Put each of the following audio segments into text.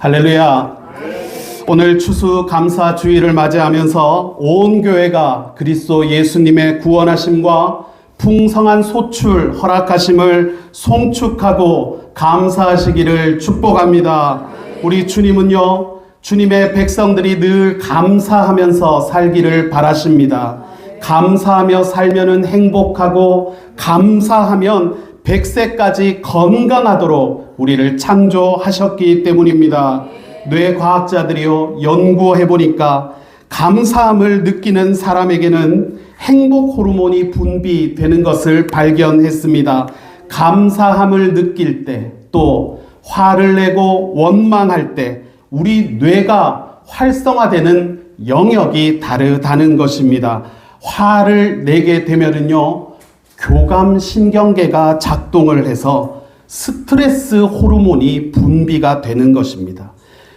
할렐루야. 오늘 추수 감사 주일을 맞이하면서 온 교회가 그리스도 예수님의 구원하심과 풍성한 소출 허락하심을 송축하고 감사하시기를 축복합니다. 우리 주님은요, 주님의 백성들이 늘 감사하면서 살기를 바라십니다. 감사하며 살면은 행복하고 감사하면 백세까지 건강하도록 우리를 창조하셨기 때문입니다. 뇌 과학자들이요, 연구해 보니까 감사함을 느끼는 사람에게는 행복 호르몬이 분비되는 것을 발견했습니다. 감사함을 느낄 때, 또 화를 내고 원망할 때, 우리 뇌가 활성화되는 영역이 다르다는 것입니다. 화를 내게 되면은요, 교감 신경계가 작동을 해서 스트레스 호르몬이 분비가 되는 것입니다.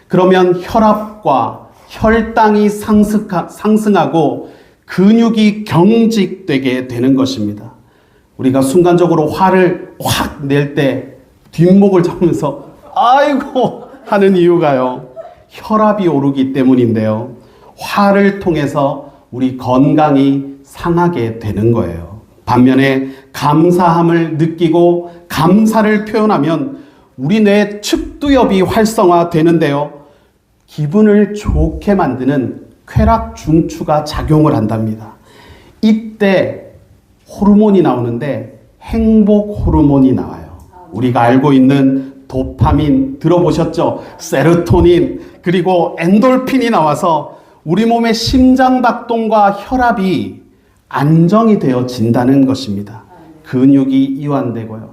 그러면 혈압과 혈당이 상승하, 상승하고 근육이 경직되게 되는 것입니다. 우리가 순간적으로 화를 확 낼 때 뒷목을 잡으면서 아이고 하는 이유가요. 혈압이 오르기 때문인데요. 화를 통해서 우리 건강이 상하게 되는 거예요. 반면에 감사함을 느끼고 감사를 표현하면 우리 뇌 측두엽이 활성화되는데요. 기분을 좋게 만드는 쾌락 중추가 작용을 한답니다. 이때 호르몬이 나오는데 행복 호르몬이 나와요. 우리가 알고 있는 도파민 들어보셨죠? 세로토닌 그리고 엔돌핀이 나와서 우리 몸의 심장 박동과 혈압이 안정이 되어진다는 것입니다. 근육이 이완되고요.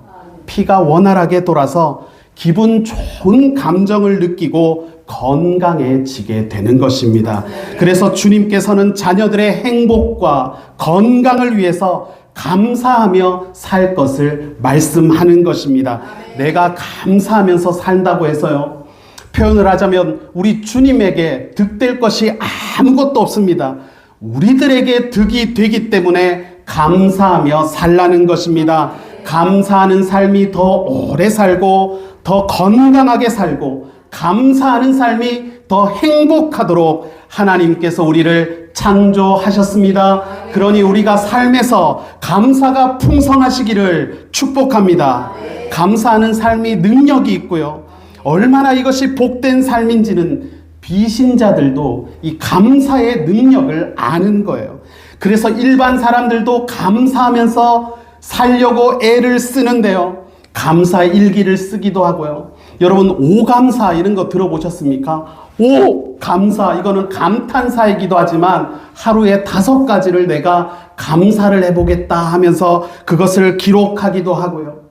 피가 원활하게 돌아서 기분 좋은 감정을 느끼고 건강해지게 되는 것입니다. 그래서 주님께서는 자녀들의 행복과 건강을 위해서 감사하며 살 것을 말씀하는 것입니다. 내가 감사하면서 산다고 해서요. 표현을 하자면 우리 주님에게 득될 것이 아무것도 없습니다. 우리들에게 득이 되기 때문에 감사하며 살라는 것입니다. 감사하는 삶이 더 오래 살고 더 건강하게 살고 감사하는 삶이 더 행복하도록 하나님께서 우리를 창조하셨습니다. 그러니 우리가 삶에서 감사가 풍성하시기를 축복합니다. 감사하는 삶이 능력이 있고요. 얼마나 이것이 복된 삶인지는 비신자들도 이 감사의 능력을 아는 거예요. 그래서 일반 사람들도 감사하면서 살려고 애를 쓰는데요. 감사 일기를 쓰기도 하고요. 여러분, 오감사 이런 거 들어보셨습니까? 오, 감사. 이거는 감탄사이기도 하지만 하루에 다섯 가지를 내가 감사를 해보겠다 하면서 그것을 기록하기도 하고요.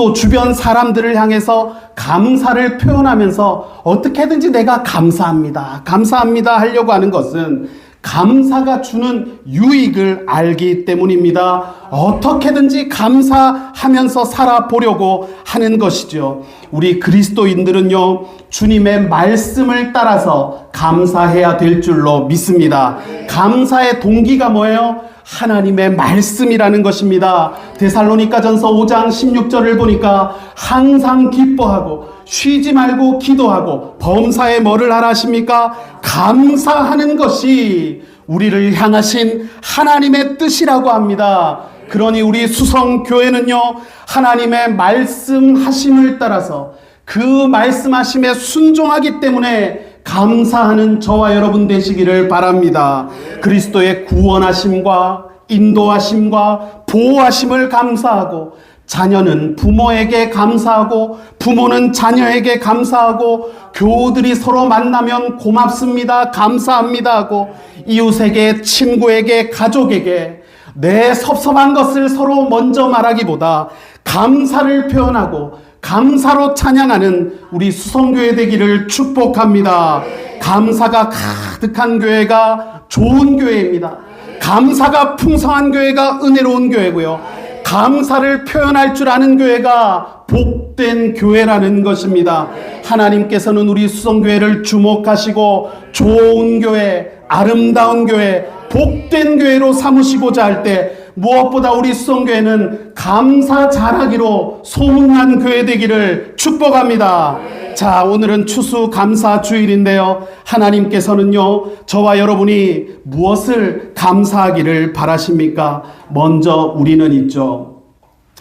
또 주변 사람들을 향해서 감사를 표현하면서 어떻게든지 내가 감사합니다. 감사합니다 하려고 하는 것은 감사가 주는 유익을 알기 때문입니다. 어떻게든지 감사하면서 살아보려고 하는 것이죠. 우리 그리스도인들은요, 주님의 말씀을 따라서 감사해야 될 줄로 믿습니다. 감사의 동기가 뭐예요? 하나님의 말씀이라는 것입니다. 데살로니가 전서 5장 16절을 보니까 항상 기뻐하고 쉬지 말고 기도하고 범사에 뭐를 하라 하십니까? 감사하는 것이 우리를 향하신 하나님의 뜻이라고 합니다. 그러니 우리 수성 교회는요, 하나님의 말씀하심을 따라서 그 말씀하심에 순종하기 때문에 감사하는 저와 여러분 되시기를 바랍니다. 그리스도의 구원하심과 인도하심과 보호하심을 감사하고 자녀는 부모에게 감사하고 부모는 자녀에게 감사하고 교우들이 서로 만나면 고맙습니다. 감사합니다 하고 이웃에게 친구에게 가족에게 내 섭섭한 것을 서로 먼저 말하기보다 감사를 표현하고 감사로 찬양하는 우리 수성교회 되기를 축복합니다. 감사가 가득한 교회가 좋은 교회입니다. 감사가 풍성한 교회가 은혜로운 교회고요. 감사를 표현할 줄 아는 교회가 복된 교회라는 것입니다. 하나님께서는 우리 수성교회를 주목하시고 좋은 교회, 아름다운 교회, 복된 교회로 삼으시고자 할 때 무엇보다 우리 수성교회는 감사 잘하기로 소문난 교회 되기를 축복합니다. 자, 오늘은 추수 감사 주일인데요. 하나님께서는요, 저와 여러분이 무엇을 감사하기를 바라십니까? 먼저 우리는 있죠.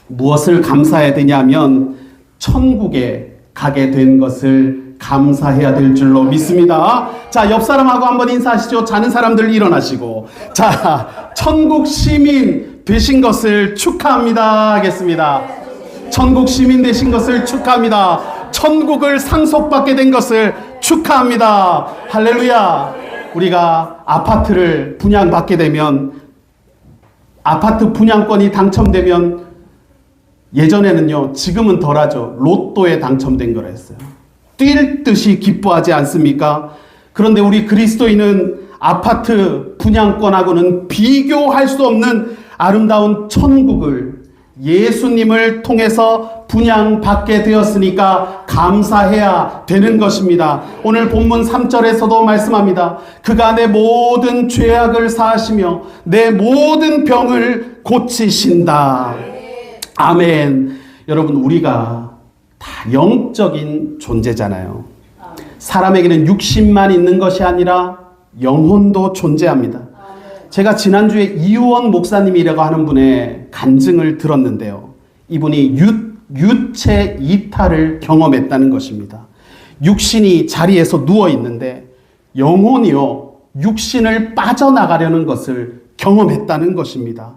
무엇을 감사해야 되냐면, 천국에 가게 된 것을 감사해야 될 줄로 믿습니다. 자, 옆 사람하고 한번 인사하시죠. 자는 사람들 일어나시고. 자, 천국 시민 되신 것을 축하합니다. 하겠습니다. 천국 시민 되신 것을 축하합니다. 천국을 상속받게 된 것을 축하합니다. 할렐루야. 우리가 아파트를 분양받게 되면 아파트 분양권이 당첨되면 예전에는요, 지금은 덜하죠. 로또에 당첨된 거라 했어요. 뛸 듯이 기뻐하지 않습니까? 그런데 우리 그리스도인은 아파트 분양권하고는 비교할 수 없는 아름다운 천국을 예수님을 통해서 분양받게 되었으니까 감사해야 되는 것입니다. 오늘 본문 3절에서도 말씀합니다. 그가 내 모든 죄악을 사하시며 내 모든 병을 고치신다. 아멘. 여러분, 우리가 다 영적인 존재잖아요. 사람에게는 육신만 있는 것이 아니라 영혼도 존재합니다. 제가 지난주에 이우원 목사님이라고 하는 분의 간증을 들었는데요. 이분이 유, 유체 이탈을 경험했다는 것입니다. 육신이 자리에서 누워 있는데 영혼이요, 육신을 빠져나가려는 것을 경험했다는 것입니다.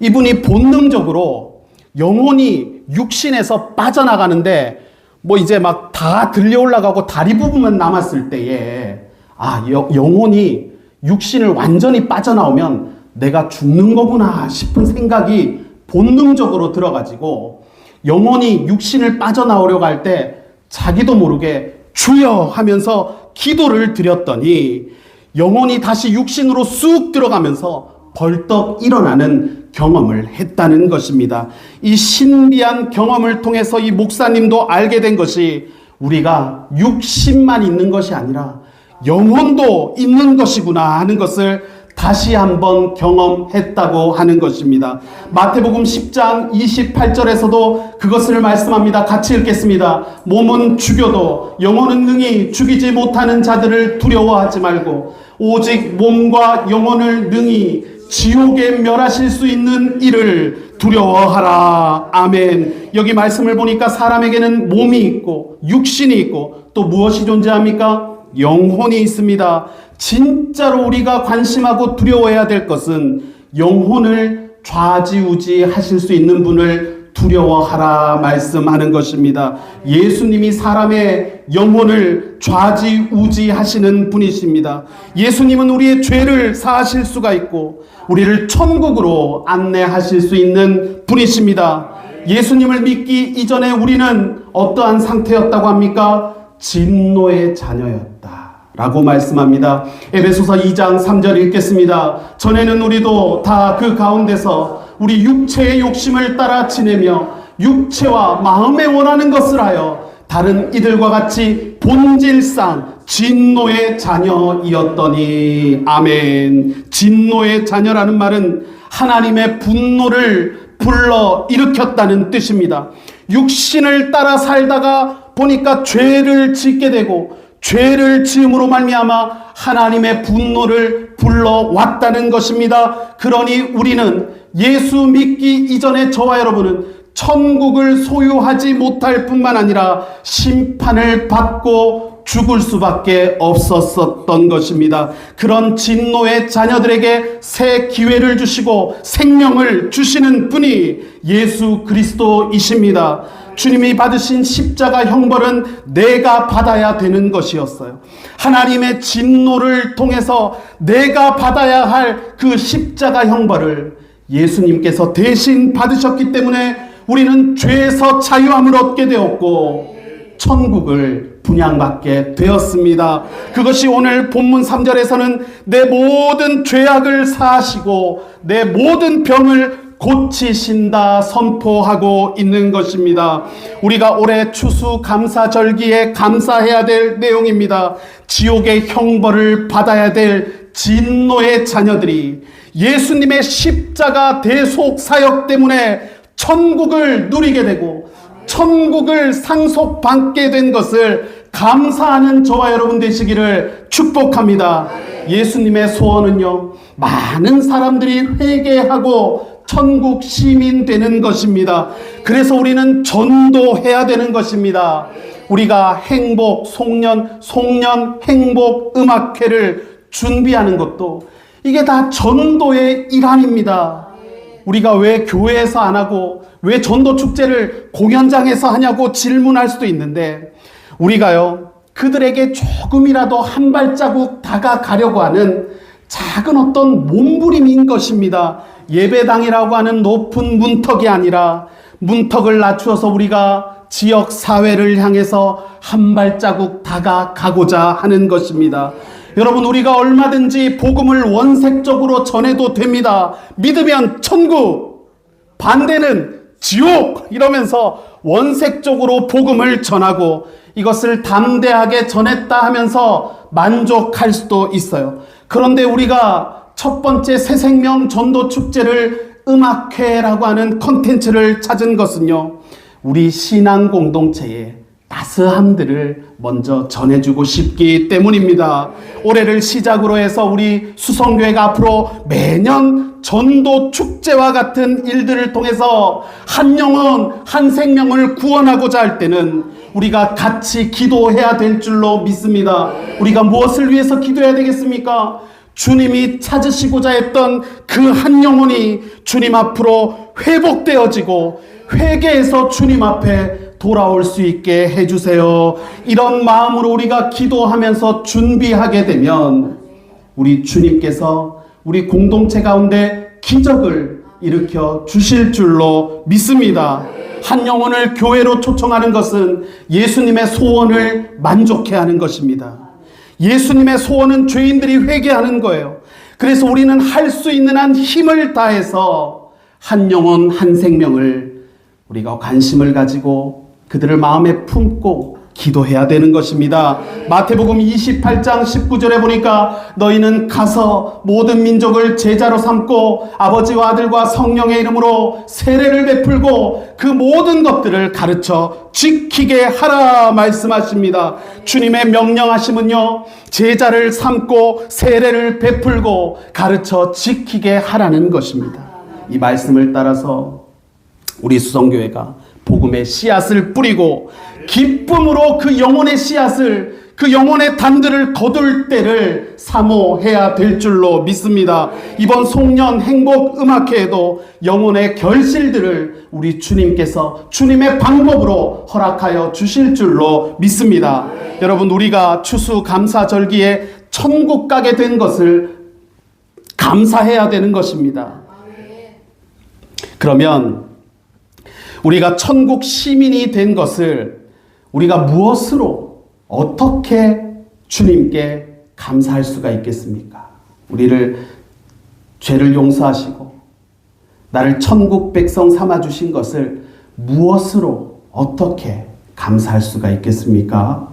이분이 본능적으로 영혼이 육신에서 빠져나가는데 뭐 이제 막 다 들려 올라가고 다리 부분만 남았을 때에 아, 여, 영혼이 육신을 완전히 빠져나오면 내가 죽는 거구나 싶은 생각이 본능적으로 들어가지고 영혼이 육신을 빠져나오려고 할 때 자기도 모르게 주여 하면서 기도를 드렸더니 영혼이 다시 육신으로 쑥 들어가면서 벌떡 일어나는 경험을 했다는 것입니다. 이 신비한 경험을 통해서 이 목사님도 알게 된 것이 우리가 육신만 있는 것이 아니라 영혼도 있는 것이구나 하는 것을 다시 한번 경험했다고 하는 것입니다. 마태복음 10장 28절에서도 그것을 말씀합니다. 같이 읽겠습니다. 몸은 죽여도 영혼은 능히 죽이지 못하는 자들을 두려워하지 말고 오직 몸과 영혼을 능히 지옥에 멸하실 수 있는 일을 두려워하라. 아멘. 여기 말씀을 보니까 사람에게는 몸이 있고 육신이 있고 또 무엇이 존재합니까? 영혼이 있습니다. 진짜로 우리가 관심하고 두려워해야 될 것은 영혼을 좌지우지 하실 수 있는 분을 두려워하라 말씀하는 것입니다. 예수님이 사람의 영혼을 좌지우지 하시는 분이십니다. 예수님은 우리의 죄를 사하실 수가 있고 우리를 천국으로 안내하실 수 있는 분이십니다. 예수님을 믿기 이전에 우리는 어떠한 상태였다고 합니까? 진노의 자녀였다. 라고 말씀합니다. 에베소서 2장 3절 읽겠습니다. 전에는 우리도 다 그 가운데서 우리 육체의 욕심을 따라 지내며 육체와 마음에 원하는 것을 하여 다른 이들과 같이 본질상 진노의 자녀이었더니 아멘. 진노의 자녀라는 말은 하나님의 분노를 불러 일으켰다는 뜻입니다. 육신을 따라 살다가 보니까 죄를 짓게 되고 죄를 지음으로 말미암아 하나님의 분노를 불러왔다는 것입니다. 그러니 우리는 예수 믿기 이전에 저와 여러분은 천국을 소유하지 못할 뿐만 아니라 심판을 받고 죽을 수밖에 없었었던 것입니다. 그런 진노의 자녀들에게 새 기회를 주시고 생명을 주시는 분이 예수 그리스도이십니다. 주님이 받으신 십자가 형벌은 내가 받아야 되는 것이었어요. 하나님의 진노를 통해서 내가 받아야 할 그 십자가 형벌을 예수님께서 대신 받으셨기 때문에 우리는 죄에서 자유함을 얻게 되었고 천국을 분양받게 되었습니다. 그것이 오늘 본문 3절에서는 내 모든 죄악을 사하시고 내 모든 병을 고치신다 선포하고 있는 것입니다. 우리가 올해 추수 감사절기에 감사해야 될 내용입니다. 지옥의 형벌을 받아야 될 진노의 자녀들이 예수님의 십자가 대속 사역 때문에 천국을 누리게 되고 천국을 상속받게 된 것을 감사하는 저와 여러분 되시기를 축복합니다. 예수님의 소원은요, 많은 사람들이 회개하고 천국 시민 되는 것입니다. 그래서 우리는 전도해야 되는 것입니다. 우리가 행복, 송년, 송년 행복 음악회를 준비하는 것도 이게 다 전도의 일환입니다. 우리가 왜 교회에서 안 하고 왜 전도 축제를 공연장에서 하냐고 질문할 수도 있는데 우리가요 그들에게 조금이라도 한 발자국 다가가려고 하는 작은 어떤 몸부림인 것입니다. 예배당이라고 하는 높은 문턱이 아니라 문턱을 낮추어서 우리가 지역 사회를 향해서 한 발자국 다가가고자 하는 것입니다. 여러분 우리가 얼마든지 복음을 원색적으로 전해도 됩니다. 믿으면 천국, 반대는 지옥 이러면서 원색적으로 복음을 전하고 이것을 담대하게 전했다 하면서 만족할 수도 있어요. 그런데 우리가 첫 번째 새 생명 전도 축제를 음악회라고 하는 컨텐츠를 찾은 것은요. 우리 신앙 공동체에 따스함들을 먼저 전해주고 싶기 때문입니다. 올해를 시작으로 해서 우리 수성교회가 앞으로 매년 전도 축제와 같은 일들을 통해서 한 영혼, 한 생명을 구원하고자 할 때는 우리가 같이 기도해야 될 줄로 믿습니다. 우리가 무엇을 위해서 기도해야 되겠습니까? 주님이 찾으시고자 했던 그 한 영혼이 주님 앞으로 회복되어지고 회개해서 주님 앞에 돌아올 수 있게 해주세요. 이런 마음으로 우리가 기도하면서 준비하게 되면 우리 주님께서 우리 공동체 가운데 기적을 일으켜 주실 줄로 믿습니다. 한 영혼을 교회로 초청하는 것은 예수님의 소원을 만족해 하는 것입니다. 예수님의 소원은 죄인들이 회개하는 거예요. 그래서 우리는 할 수 있는 한 힘을 다해서 한 영혼 한 생명을 우리가 관심을 가지고 그들을 마음에 품고 기도해야 되는 것입니다. 마태복음 28장 19절에 보니까 너희는 가서 모든 민족을 제자로 삼고 아버지와 아들과 성령의 이름으로 세례를 베풀고 그 모든 것들을 가르쳐 지키게 하라 말씀하십니다. 주님의 명령하심은요. 제자를 삼고 세례를 베풀고 가르쳐 지키게 하라는 것입니다. 이 말씀을 따라서 우리 수성교회가 복음의 씨앗을 뿌리고 기쁨으로 그 영혼의 씨앗을 그 영혼의 단들을 거둘 때를 사모해야 될 줄로 믿습니다. 이번 송년 행복 음악회에도 영혼의 결실들을 우리 주님께서 주님의 방법으로 허락하여 주실 줄로 믿습니다. 여러분 우리가 추수 감사 절기에 천국 가게 된 것을 감사해야 되는 것입니다. 그러면 우리가 천국 시민이 된 것을 우리가 무엇으로 어떻게 주님께 감사할 수가 있겠습니까? 우리를 죄를 용서하시고 나를 천국 백성 삼아 주신 것을 무엇으로 어떻게 감사할 수가 있겠습니까?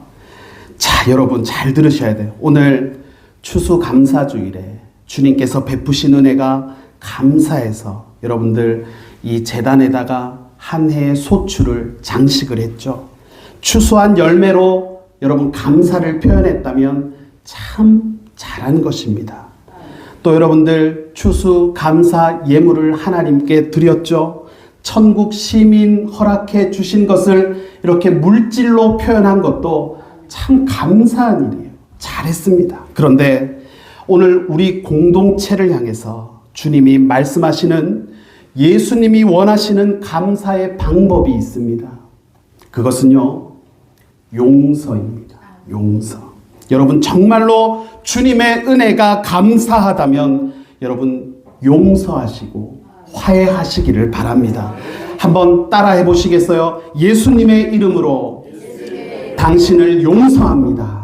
자, 여러분 잘 들으셔야 돼요. 오늘 추수 감사 주일에 주님께서 베푸신 은혜가 감사해서 여러분들 이 재단에다가 한 해의 소출을 장식을 했죠. 추수한 열매로 여러분 감사를 표현했다면 참 잘한 것입니다. 또 여러분들 추수 감사 예물을 하나님께 드렸죠. 천국 시민 허락해 주신 것을 이렇게 물질로 표현한 것도 참 감사한 일이에요. 잘했습니다. 그런데 오늘 우리 공동체를 향해서 주님이 말씀하시는 예수님이 원하시는 감사의 방법이 있습니다. 그것은요, 용서입니다. 용서. 여러분, 정말로 주님의 은혜가 감사하다면 여러분, 용서하시고 화해하시기를 바랍니다. 한번 따라해 보시겠어요? 예수님의 이름으로 당신을 용서합니다.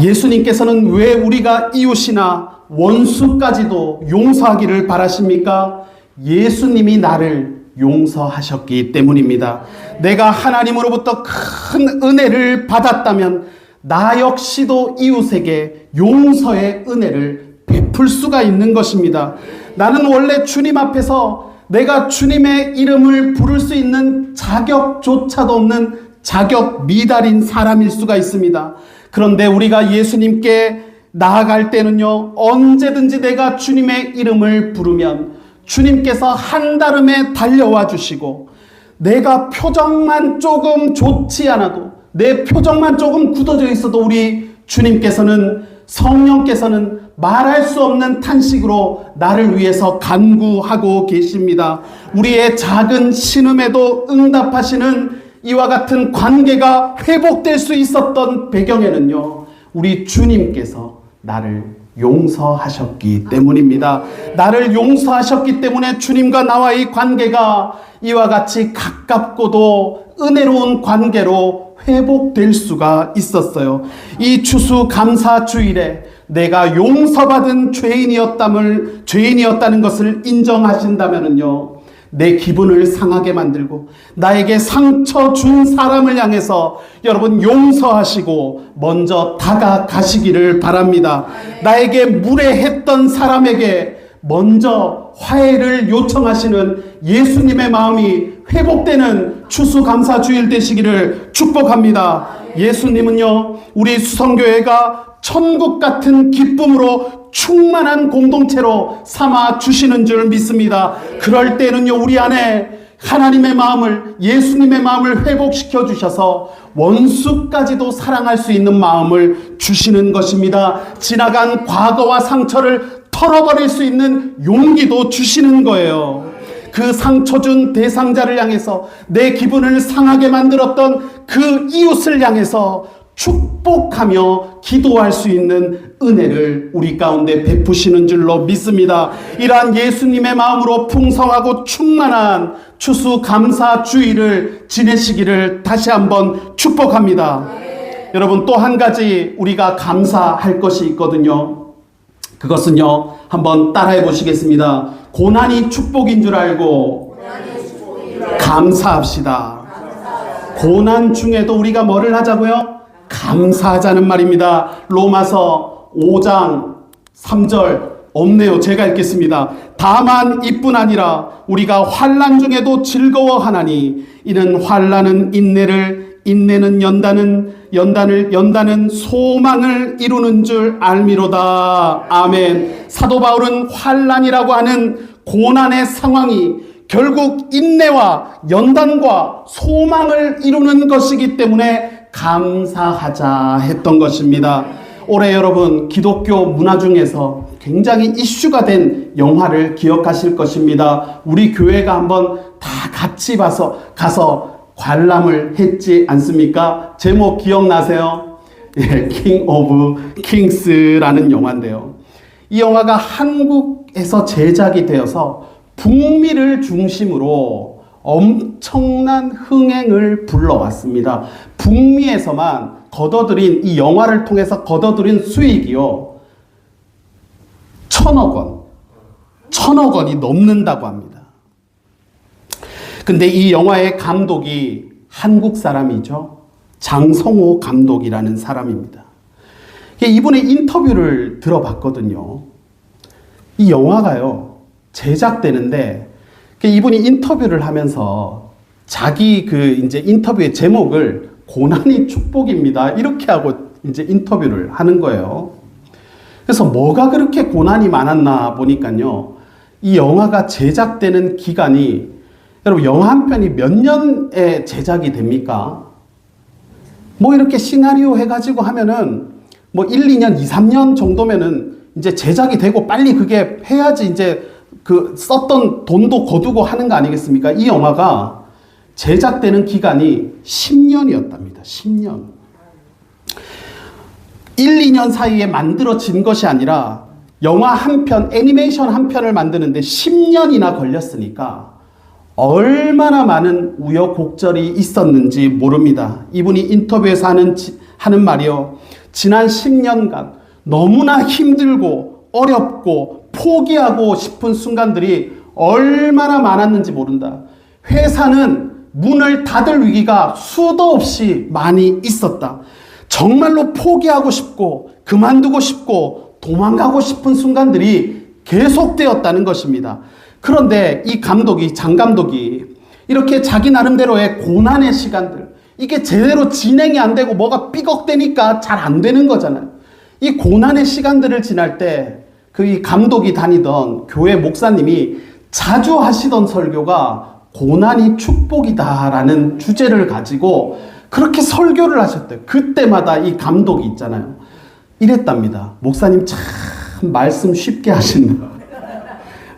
예수님께서는 왜 우리가 이웃이나 원수까지도 용서하기를 바라십니까? 예수님이 나를 용서하셨기 때문입니다. 내가 하나님으로부터 큰 은혜를 받았다면 나 역시도 이웃에게 용서의 은혜를 베풀 수가 있는 것입니다. 나는 원래 주님 앞에서 내가 주님의 이름을 부를 수 있는 자격조차도 없는 자격 미달인 사람일 수가 있습니다. 그런데 우리가 예수님께 나아갈 때는요, 언제든지 내가 주님의 이름을 부르면 주님께서 한달음에 달려와 주시고 내가 표정만 조금 좋지 않아도 내 표정만 조금 굳어져 있어도 우리 주님께서는 성령께서는 말할 수 없는 탄식으로 나를 위해서 간구하고 계십니다. 우리의 작은 신음에도 응답하시는 이와 같은 관계가 회복될 수 있었던 배경에는요, 우리 주님께서 나를 용서하셨기 때문입니다. 나를 용서하셨기 때문에 주님과 나와의 관계가 이와 같이 가깝고도 은혜로운 관계로 회복될 수가 있었어요. 이 추수 감사 주일에 내가 용서받은 죄인이었담을 죄인이었다는 것을 인정하신다면은요. 내 기분을 상하게 만들고 나에게 상처 준 사람을 향해서 여러분 용서하시고 먼저 다가가시기를 바랍니다. 나에게 무례했던 사람에게 먼저 화해를 요청하시는 예수님의 마음이 회복되는 추수감사주일 되시기를 축복합니다. 예수님은요, 우리 수성교회가 천국 같은 기쁨으로 충만한 공동체로 삼아 주시는 줄 믿습니다. 그럴 때는요, 우리 안에 하나님의 마음을, 예수님의 마음을 회복시켜 주셔서 원수까지도 사랑할 수 있는 마음을 주시는 것입니다. 지나간 과거와 상처를 털어버릴 수 있는 용기도 주시는 거예요. 그 상처 준 대상자를 향해서 내 기분을 상하게 만들었던 그 이웃을 향해서 축복하며 기도할 수 있는 은혜를 우리 가운데 베푸시는 줄로 믿습니다. 이러한 예수님의 마음으로 풍성하고 충만한 추수 감사 주의를 지내시기를 다시 한번 축복합니다. 여러분 또 한 가지 우리가 감사할 것이 있거든요. 그것은요. 한번 따라해 보시겠습니다. 고난이 축복인 줄 알고 감사합시다. 고난 중에도 우리가 뭐를 하자고요? 감사하자는 말입니다. 로마서 5장 3절 없네요. 제가 읽겠습니다. 다만 이뿐 아니라 우리가 환난 중에도 즐거워하나니 이는 환난은 인내를 인내는 연단은 연단을 연단은 소망을 이루는 줄 알미로다. 아멘. 사도 바울은 환난이라고 하는 고난의 상황이 결국 인내와 연단과 소망을 이루는 것이기 때문에 감사하자 했던 것입니다. 올해 여러분 기독교 문화 중에서 굉장히 이슈가 된 영화를 기억하실 것입니다. 우리 교회가 한번 다 같이 봐서 가서 관람을 했지 않습니까? 제목 기억나세요? 예, 킹 오브 킹스라는 영화인데요. 이 영화가 한국에서 제작이 되어서 북미를 중심으로 엄청난 흥행을 불러왔습니다. 북미에서만 거둬들인 이 영화를 통해서 거둬들인 수익이요. 천억 원. 천억 원이 넘는다고 합니다. 근데 이 영화의 감독이 한국 사람이죠. 장성호 감독이라는 사람입니다. 이분의 인터뷰를 들어봤거든요. 이 영화가요, 제작되는데, 이분이 인터뷰를 하면서 자기 그 이제 인터뷰의 제목을 고난이 축복입니다. 이렇게 하고 이제 인터뷰를 하는 거예요. 그래서 뭐가 그렇게 고난이 많았나 보니까요. 이 영화가 제작되는 기간이 여러분 영화 한 편이 몇 년에 제작이 됩니까? 뭐 이렇게 시나리오 해가지고 하면은 뭐 1, 2년, 2, 3년 정도면은 이제 제작이 되고 빨리 그게 해야지 이제 그 썼던 돈도 거두고 하는 거 아니겠습니까? 이 영화가 제작되는 기간이 10년이었답니다. 10년. 1, 2년 사이에 만들어진 것이 아니라 영화 한 편, 애니메이션 한 편을 만드는데 10년이나 걸렸으니까 얼마나 많은 우여곡절이 있었는지 모릅니다. 이분이 인터뷰에서 하는, 하는 말이요. 지난 10년간 너무나 힘들고 어렵고 포기하고 싶은 순간들이 얼마나 많았는지 모른다. 회사는 문을 닫을 위기가 수도 없이 많이 있었다. 정말로 포기하고 싶고 그만두고 싶고 도망가고 싶은 순간들이 계속되었다는 것입니다. 그런데 이 감독이, 장 감독이 이렇게 자기 나름대로의 고난의 시간들, 이게 제대로 진행이 안 되고 뭐가 삐걱대니까 잘 안 되는 거잖아요. 이 고난의 시간들을 지날 때 그 이 감독이 다니던 교회 목사님이 자주 하시던 설교가 고난이 축복이다라는 주제를 가지고 그렇게 설교를 하셨대요. 그때마다 이 감독이 있잖아요. 이랬답니다. 목사님 참 말씀 쉽게 하신다.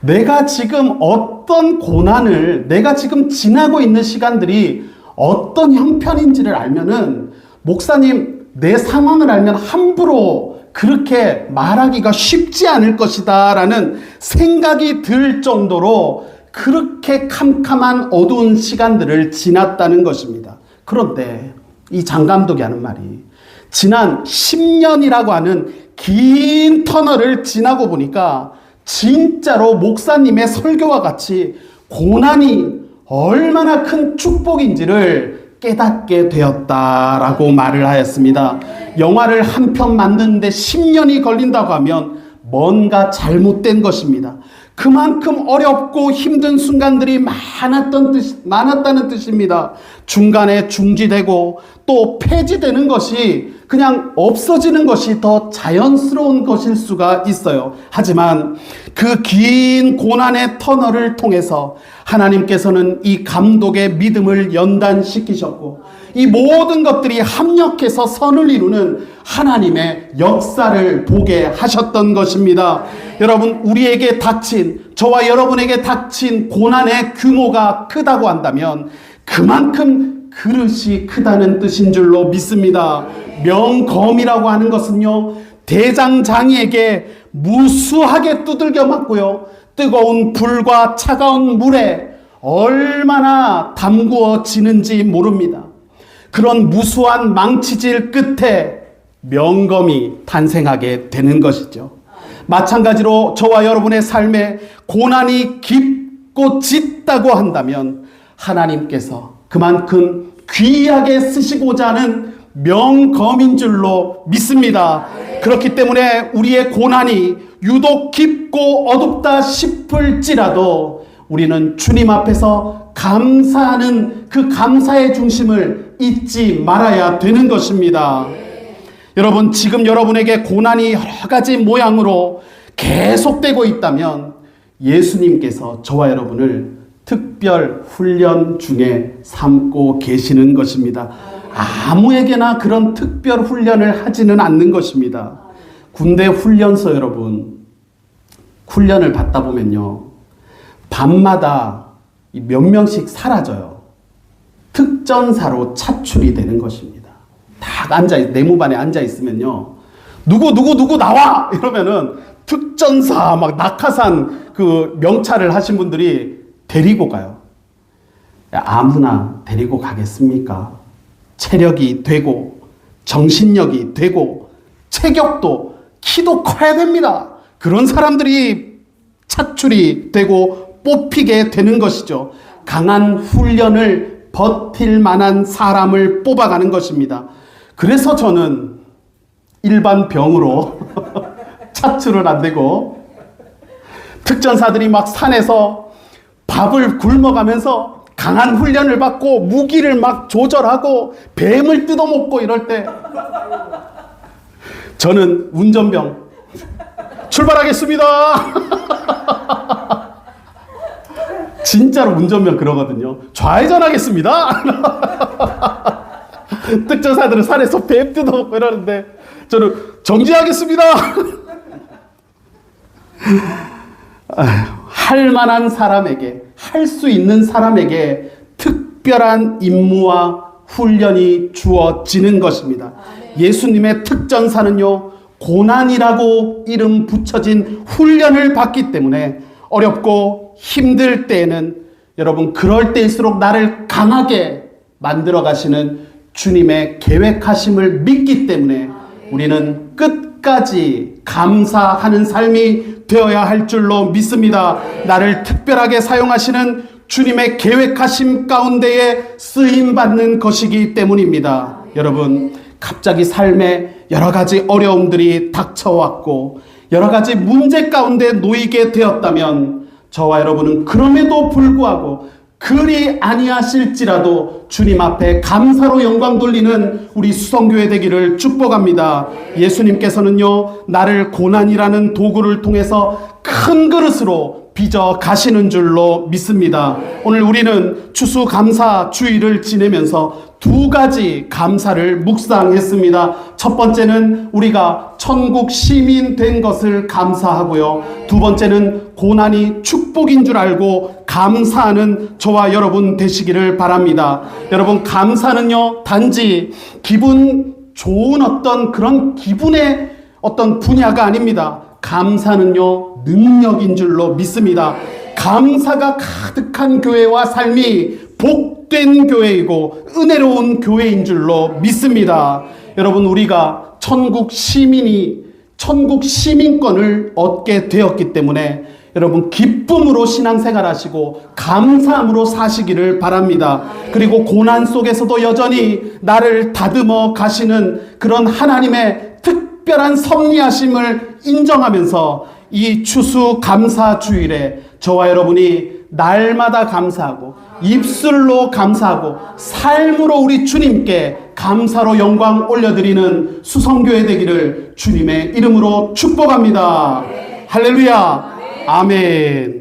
내가 지금 어떤 고난을, 내가 지금 지나고 있는 시간들이 어떤 형편인지를 알면은, 목사님, 내 상황을 알면 함부로 그렇게 말하기가 쉽지 않을 것이다. 라는 생각이 들 정도로 그렇게 캄캄한 어두운 시간들을 지났다는 것입니다. 그런데 이 장 감독이 하는 말이 지난 10년이라고 하는 긴 터널을 지나고 보니까 진짜로 목사님의 설교와 같이 고난이 얼마나 큰 축복인지를 깨닫게 되었다라고 말을 하였습니다. 영화를 한 편 만드는데 10년이 걸린다고 하면 뭔가 잘못된 것입니다. 그만큼 어렵고 힘든 순간들이 많았던 뜻, 많았다는 뜻입니다. 중간에 중지되고 또 폐지되는 것이 그냥 없어지는 것이 더 자연스러운 것일 수가 있어요. 하지만 그 긴 고난의 터널을 통해서 하나님께서는 이 감독의 믿음을 연단시키셨고 이 모든 것들이 합력해서 선을 이루는 하나님의 역사를 보게 하셨던 것입니다. 여러분, 우리에게 닥친, 저와 여러분에게 닥친 고난의 규모가 크다고 한다면 그만큼 그릇이 크다는 뜻인 줄로 믿습니다. 명검이라고 하는 것은요, 대장장이에게 무수하게 두들겨 맞고요, 뜨거운 불과 차가운 물에 얼마나 담구어지는지 모릅니다. 그런 무수한 망치질 끝에 명검이 탄생하게 되는 것이죠. 마찬가지로 저와 여러분의 삶에 고난이 깊고 짙다고 한다면 하나님께서 그만큼 귀하게 쓰시고자 하는 명검인 줄로 믿습니다. 그렇기 때문에 우리의 고난이 유독 깊고 어둡다 싶을지라도 우리는 주님 앞에서 감사하는 그 감사의 중심을 잊지 말아야 되는 것입니다. 여러분, 지금 여러분에게 고난이 여러 가지 모양으로 계속되고 있다면 예수님께서 저와 여러분을 특별 훈련 중에 삼고 계시는 것입니다. 아무에게나 그런 특별 훈련을 하지는 않는 것입니다. 군대 훈련소 여러분, 훈련을 받다 보면요. 밤마다 몇 명씩 사라져요. 특전사로 차출이 되는 것입니다. 딱 앉아, 내무반에 앉아 있으면요. 누구, 누구, 누구 나와! 이러면은 특전사, 막 낙하산 그 명찰을 하신 분들이 데리고 가요. 아무나 데리고 가겠습니까? 체력이 되고, 정신력이 되고, 체격도, 키도 커야 됩니다. 그런 사람들이 차출이 되고 뽑히게 되는 것이죠. 강한 훈련을 버틸 만한 사람을 뽑아가는 것입니다. 그래서 저는 일반 병으로 차출을 안 되고 특전사들이 막 산에서 밥을 굶어가면서 강한 훈련을 받고 무기를 막 조절하고 뱀을 뜯어먹고 이럴 때 저는 운전병 출발하겠습니다. 진짜로 운전병 그러거든요. 좌회전하겠습니다. 특전사들은 산에서 뱀 뜯어먹고 이러는데 저는 정지하겠습니다. 할 만한 사람에게, 할 수 있는 사람에게 특별한 임무와 훈련이 주어지는 것입니다. 예수님의 특전사는요, 고난이라고 이름 붙여진 훈련을 받기 때문에 어렵고 힘들 때에는 여러분, 그럴 때일수록 나를 강하게 만들어 가시는 주님의 계획하심을 믿기 때문에 우리는 끝까지 감사하는 삶이 되어야 할 줄로 믿습니다. 나를 특별하게 사용하시는 주님의 계획하심 가운데에 쓰임 받는 것이기 때문입니다. 여러분, 갑자기 삶에 여러 가지 어려움들이 닥쳐왔고 여러 가지 문제 가운데 놓이게 되었다면 저와 여러분은 그럼에도 불구하고 그리 아니하실지라도 주님 앞에 감사로 영광 돌리는 우리 수성교회 되기를 축복합니다. 예수님께서는요, 나를 고난이라는 도구를 통해서 큰 그릇으로 빚어 가시는 줄로 믿습니다. 오늘 우리는 추수감사 주일을 지내면서 두 가지 감사를 묵상했습니다. 첫 번째는 우리가 천국 시민 된 것을 감사하고요. 두 번째는 고난이 축복인 줄 알고 감사하는 저와 여러분 되시기를 바랍니다. 여러분, 감사는요, 단지 기분 좋은 어떤 그런 기분의 어떤 분야가 아닙니다. 감사는요, 능력인 줄로 믿습니다. 감사가 가득한 교회와 삶이 복된 교회이고 은혜로운 교회인 줄로 믿습니다. 여러분, 우리가 천국 시민이, 천국 시민권을 얻게 되었기 때문에 여러분, 기쁨으로 신앙생활 하시고 감사함으로 사시기를 바랍니다. 그리고 고난 속에서도 여전히 나를 다듬어 가시는 그런 하나님의 특별한 섭리하심을 인정하면서 이 추수 감사 주일에 저와 여러분이 날마다 감사하고 입술로 감사하고 삶으로 우리 주님께 감사로 영광 올려드리는 수성교회 되기를 주님의 이름으로 축복합니다. 할렐루야. 아멘.